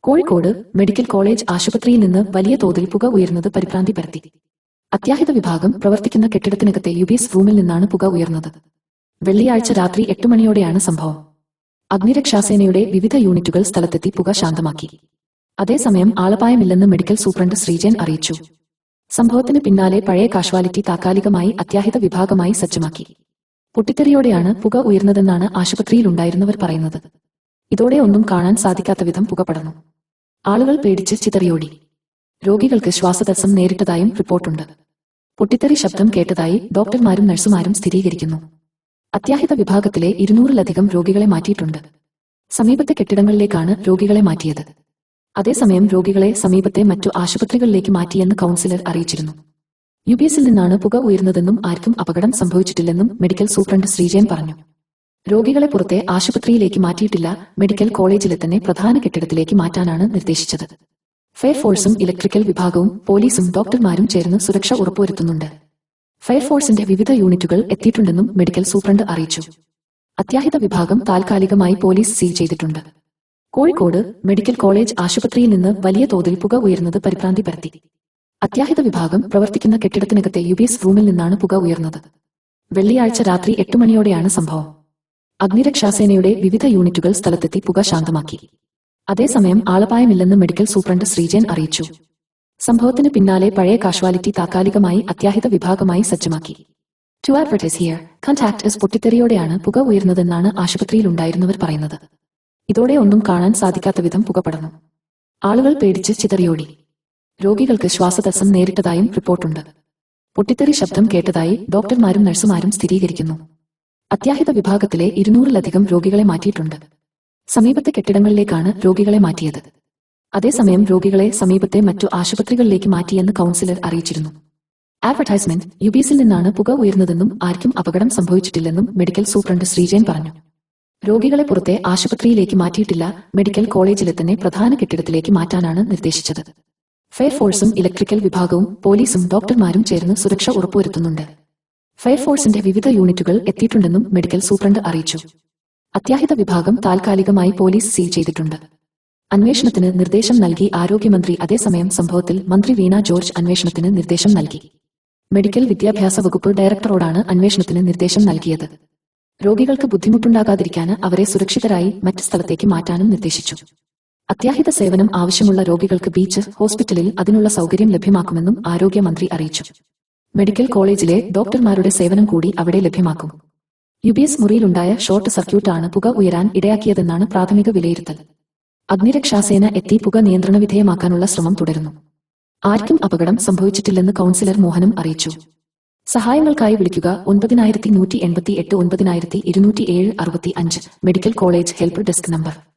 Kozhikode medical college ആശുപത്രിയിൽ നിന്ന് വലിയ തോതിൽ പുക ഉയർന്നത് പരിഭ്രാന്തി പരത്തി. അത്യാഹിത വിഭാഗം പ്രവർത്തിക്കുന്ന കെട്ടിടത്തിനകത്തെ യു റൂമിൽ നിന്നാണ് പുക ഉയർന്നത്. വെള്ളിയാഴ്ച രാത്രി എട്ട് മണിയോടെയാണ് സംഭവം. അഗ്നിരക്ഷാസേനയുടെ വിവിധ യൂണിറ്റുകൾ സ്ഥലത്തെത്തി പുക ശാന്തമാക്കി. അതേസമയം ആളപായമില്ലെന്ന് മെഡിക്കൽ സൂപ്രണ്ട് ശ്രീജൻ അറിയിച്ചു. സംഭവത്തിന് പിന്നാലെ പഴയ കാഷ്വാലിറ്റി താൽക്കാലികമായി അത്യാഹിത വിഭാഗമായി സജ്ജമാക്കി. പൊട്ടിത്തെറിയോടെയാണ് പുക ഉയർന്നതെന്നാണ് ആശുപത്രിയിലുണ്ടായിരുന്നവർ പറയുന്നത്. ഇതോടെ ഒന്നും കാണാൻ സാധിക്കാത്ത വിധം പുക പടർന്നു ആളുകൾ പേടിച്ച് ചിതറിയോടി. രോഗികൾക്ക് ശ്വാസതടസ്സം നേരിട്ടതായും റിപ്പോർട്ടുണ്ട്. പൊട്ടിത്തെറി ശബ്ദം കേട്ടതായി ഡോക്ടർമാരും നഴ്സുമാരും സ്ഥിരീകരിക്കുന്നു. അത്യാഹിത വിഭാഗത്തിലെ ഇരുന്നൂറിലധികം രോഗികളെ മാറ്റിയിട്ടുണ്ട്. സമീപത്തെ കെട്ടിടങ്ങളിലേക്കാണ് രോഗികളെ മാറ്റിയത്. അതേസമയം രോഗികളെ സമീപത്തെ മറ്റു ആശുപത്രികളിലേക്ക് മാറ്റിയെന്ന് കൗൺസിലർ അറിയിച്ചിരുന്നു. യു നിന്നാണ് പുക ഉയർന്നതെന്നും ആർക്കും അപകടം സംഭവിച്ചിട്ടില്ലെന്നും മെഡിക്കൽ സൂപ്രണ്ട് ശ്രീജയൻ പറഞ്ഞു. രോഗികളെ പുറത്തെ ആശുപത്രിയിലേക്ക് മാറ്റിയിട്ടില്ല. മെഡിക്കൽ കോളേജിലെ തന്നെ പ്രധാന കെട്ടിടത്തിലേക്ക് മാറ്റാനാണ് നിർദ്ദേശിച്ചത്. ഫയർഫോഴ്സും ഇലക്ട്രിക്കൽ വിഭാഗവും പോലീസും ഡോക്ടർമാരും ചേർന്ന് സുരക്ഷ ഉറപ്പുവരുത്തുന്നുണ്ട്. ഫയർഫോഴ്സിന്റെ വിവിധ യൂണിറ്റുകൾ എത്തിയിട്ടുണ്ടെന്നും മെഡിക്കൽ സൂപ്രണ്ട് അറിയിച്ചു. അത്യാഹിത വിഭാഗം താൽക്കാലികമായി പോലീസ് സീൽ ചെയ്തിട്ടുണ്ട്. കോഴിക്കോട് മെഡിക്കൽ കോളേജ് ആശുപത്രിയിൽ നിന്ന് വലിയ തോതിൽ പുക ഉയർന്നത് പരിഭ്രാന്തി പരത്തി. അത്യാഹിത വിഭാഗം പ്രവർത്തിക്കുന്ന കെട്ടിടത്തിനകത്തെ യുബിഎസ് റൂമിൽ നിന്നാണ് പുക ഉയർന്നത്. വെള്ളിയാഴ്ച രാത്രി എട്ട് മണിയോടെയാണ് സംഭവം. അഗ്നിരക്ഷാസേനയുടെ വിവിധ യൂണിറ്റുകൾ സ്ഥലത്തെത്തി പുക ശാന്തമാക്കി. അതേസമയം ആളപായമില്ലെന്ന് മെഡിക്കൽ സൂപ്രണ്ട് ശ്രീജൻ അറിയിച്ചു. സംഭവത്തിന് പിന്നാലെ പഴയ കാഷ്വാലിറ്റി താൽക്കാലികമായി അത്യാഹിത വിഭാഗമായി സജ്ജമാക്കി. ടു ആഡ്വർട്ടൈസ് ഹിയർ കൺടാക്ട് പൊട്ടിത്തെറിയോടെയാണ് പുക ഉയർന്നതെന്നാണ് ആശുപത്രിയിൽ ഉണ്ടായിരുന്നവർ പറയുന്നത്. ഇതോടെ ഒന്നും കാണാൻ സാധിക്കാത്ത വിധം പുക പടർന്നു. ആളുകൾ പേടിച്ച് ചിതറിയോടി. രോഗികൾക്ക് ശ്വാസതടസ്സം നേരിട്ടതായും റിപ്പോർട്ടുണ്ട്. പൊട്ടിത്തെറി ശബ്ദം കേട്ടതായി ഡോക്ടർമാരും നഴ്സുമാരും സ്ഥിരീകരിക്കുന്നു. അത്യാഹിത വിഭാഗത്തിലെ ഇരുന്നൂറിലധികം രോഗികളെ മാറ്റിയിട്ടുണ്ട്. സമീപത്തെ കെട്ടിടങ്ങളിലേക്കാണ് രോഗികളെ മാറ്റിയത്. അതേസമയം രോഗികളെ സമീപത്തെ മറ്റു ആശുപത്രികളിലേക്ക് മാറ്റിയെന്ന് കൗൺസിലർ അറിയിച്ചിരുന്നു. അഡ്വർടൈസ്മെന്റ് യു ബി എസിൽ നിന്നാണ് പുക ഉയർന്നതെന്നും ആർക്കും അപകടം സംഭവിച്ചിട്ടില്ലെന്നും മെഡിക്കൽ സൂപ്രണ്ട് ശ്രീജയൻ പറഞ്ഞു. രോഗികളെ പുറത്തെ ആശുപത്രിയിലേക്ക് മാറ്റിയിട്ടില്ല മെഡിക്കൽ കോളേജിലെ തന്നെ പ്രധാന കെട്ടിടത്തിലേക്ക് മാറ്റാനാണ് നിർദ്ദേശിച്ചത്. ഫയർഫോഴ്സും ഇലക്ട്രിക്കൽ വിഭാഗവും പോലീസും ഡോക്ടർമാരും ചേർന്ന് സുരക്ഷ ഉറപ്പുവരുത്തുന്നുണ്ട്. ഫയർഫോഴ്സിന്റെ വിവിധ യൂണിറ്റുകൾ എത്തിയിട്ടുണ്ടെന്നും മെഡിക്കൽ സൂപ്രണ്ട് അറിയിച്ചു. അത്യാഹിത വിഭാഗം താൽക്കാലികമായി പോലീസ് സീൽ ചെയ്തിട്ടുണ്ട്. അന്വേഷണത്തിന് നിർദ്ദേശം നൽകി ആരോഗ്യമന്ത്രി. അതേസമയം സംഭവത്തിൽ മന്ത്രി വീണ ജോർജ് അന്വേഷണത്തിന് നിർദ്ദേശം നൽകി. മെഡിക്കൽ വിദ്യാഭ്യാസ വകുപ്പ് ഡയറക്ടറോടാണ് അന്വേഷണത്തിന് നിർദ്ദേശം നൽകിയത്. രോഗികൾക്ക് ബുദ്ധിമുട്ടുണ്ടാകാതിരിക്കാൻ അവരെ സുരക്ഷിതരായി മറ്റ് സ്ഥലത്തേക്ക് മാറ്റാനും നിർദ്ദേശിച്ചു. അത്യാഹിത സേവനം ആവശ്യമുള്ള രോഗികൾക്ക് ബീച്ച് ഹോസ്പിറ്റലിൽ അതിനുള്ള സൗകര്യം ലഭ്യമാക്കുമെന്നും ആരോഗ്യമന്ത്രി അറിയിച്ചു. മെഡിക്കൽ കോളേജിലെ ഡോക്ടർമാരുടെ സേവനം കൂടി അവിടെ ലഭ്യമാക്കും. യു ബി എസ് മുറിയിലുണ്ടായ ഷോർട്ട് സർക്യൂട്ടാണ് പുക ഉയരാൻ ഇടയാക്കിയതെന്നാണ് പ്രാഥമിക വിലയിരുത്തൽ. അഗ്നിരക്ഷാസേന എത്തി പുക നിയന്ത്രണ വിധേയമാക്കാനുള്ള ശ്രമം തുടരുന്നു. ആർക്കും അപകടം സംഭവിച്ചിട്ടില്ലെന്ന് കൗൺസിലർ മോഹനം അറിയിച്ചു. സഹായങ്ങൾക്കായി വിളിക്കുക ഒൻപതിനായിരത്തി നൂറ്റി എൺപത്തി എട്ട് ഒൻപതിനായിരത്തി ഇരുന്നൂറ്റി ഏഴ് അറുപത്തി അഞ്ച്. Medical college help desk number.